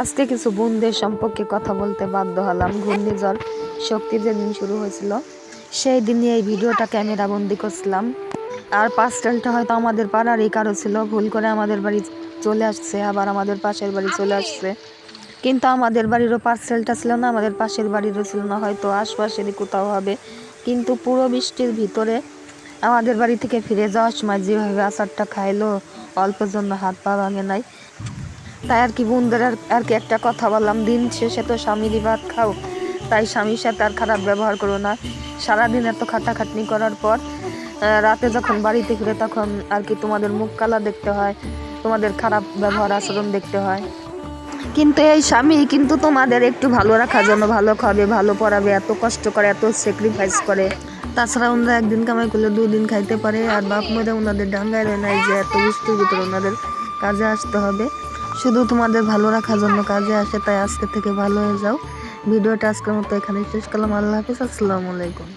আজকে কিছু বোনদের সম্পর্কে কথা বলতে বাধ্য হলাম। ঘূর্ণিঝড় শক্তি যেদিন শুরু হয়েছিল, সেই দিনই এই ভিডিওটা ক্যামেরা বন্দি করছিলাম। আর পার্সেলটা হয়তো আমাদের পাড়ারই কারও ছিল, ভুল করে আমাদের বাড়ি চলে আসছে, আবার আমাদের পাশের বাড়ি চলে আসছে। কিন্তু আমাদের বাড়িরও পার্সেলটা ছিল না, আমাদের পাশের বাড়িরও ছিল না, হয়তো আশপাশেরই কোথাও হবে। কিন্তু পুরো বৃষ্টির ভিতরে আমাদের বাড়ি থেকে ফিরে যাওয়ার সময় যেভাবে আচারটা খাইলো, অল্পের জন্য হাত পা ভাঙে নাই। তাই আর কি বোনদের আর কি একটা কথা বললাম, দিন শেষে তো স্বামীরই ভাত খাও। তাই স্বামীর সাথে আর খারাপ ব্যবহার করো না। সারাদিন এত খাটাখাটনি করার পর রাতে যখন বাড়িতে ফিরে তখন আর কি তোমাদের মুখ কালা দেখতে হয়, তোমাদের খারাপ ব্যবহার আচরণ দেখতে হয়। কিন্তু এই স্বামী কিন্তু তোমাদের একটু ভালো রাখার জন্য ভালো খাবে, ভালো পড়াবে, এত কষ্ট করে, এত স্যাক্রিফাইস করে। তাছাড়া ওনারা একদিন কামাই করলে দুই দিন খাইতে পারে, আর বাপ মেয়েরা ওনাদের ডাঙ্গায় রয় নাই যে এত বৃষ্টির ভিতরে ওনাদের কাজে আসতে হবে। শুধু তোমাদের ভালো রাখার জন্য কাজে আসে, তাই আজকে থেকে ভালো হয়ে যাও। ভিডিওটা আজকের মতো এখানে শেষ করলাম। আল্লাহ হাফিজ, আসসালামু আলাইকুম।